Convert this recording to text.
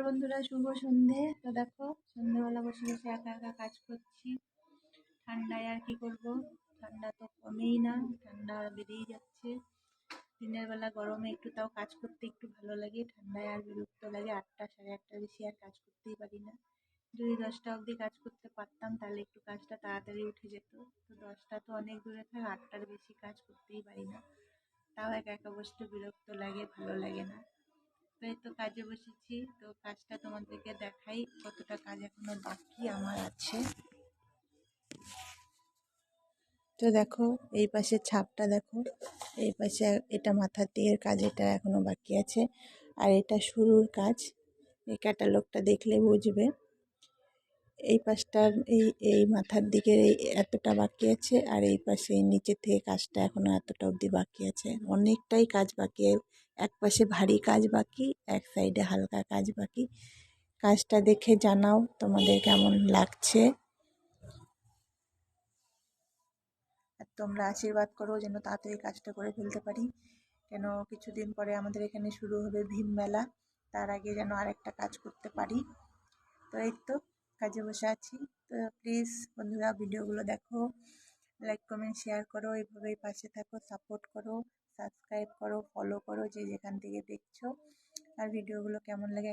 বন্ধুরা, শুভ সন্ধে। তো দেখো সন্ধ্যেবেলা বসে বসে একা একা কাজ করছি। ঠান্ডায় আর কি করব? ঠান্ডা তো কমেই না, ঠান্ডা বেড়েই যাচ্ছে। দিনের বেলা গরমে একটু তাও কাজ করতে একটু ভালো লাগে, ঠান্ডায় আর বিরক্ত লাগে। আটটা, সাড়ে আটটার বেশি আর কাজ করতেই পারি না। যদি দশটা অবধি কাজ করতে পারতাম, তাহলে একটু কাজটা তাড়াতাড়ি উঠে যেত। তো দশটা তো অনেক দূরে থাক, আটটার বেশি কাজ করতেই পারি না। তাও একা একা বসতে বিরক্ত লাগে, ভালো লাগে না। তো এই তো কাজে বসেছি। তো কাজটা তোমাদেরকে দেখাই কতটা কাজ এখনও বাকি আমার আছে। তো দেখো, এই পাশে ছাপটা দেখো, এই পাশে এটা মাথার দিকের কাজ, এটা এখনও বাকি আছে। আর এটা শুরুর কাজ, এই ক্যাটালগটা দেখলে বুঝবে। এই পাশটার এই এই মাথার দিকের এই এতটা বাকি আছে আর এই পাশে নিচের থেকে কাজটা এখনও এতটা অবধি বাকি আছে। অনেকটাই কাজ বাকি, এক পাশে ভারী কাজ বাকি, এক সাইডে হালকা কাজ বাকি। কাজটা দেখে জানাও তোমাদের কেমন লাগছে। আর তোমরা আশীর্বাদ করো যেন তাড়াতাড়ি কাজটা করে ফেলতে পারি। কেন কিছুদিন পরে আমাদের এখানে শুরু হবে ভীম মেলা, তার আগে যেন আরেকটা কাজ করতে পারি। তো এই তো। কাজে বসে আছি। তো প্লিজ বন্ধুরা, ভিডিওগুলো দেখো লাইক কমেন্ট শেয়ার করো এইভাবেই পাশে থাকো সাপোর্ট করো সাবস্ক্রাইব করো ফলো করো যে যেখান থেকে দেখছ। আর ভিডিওগুলো কেমন লাগে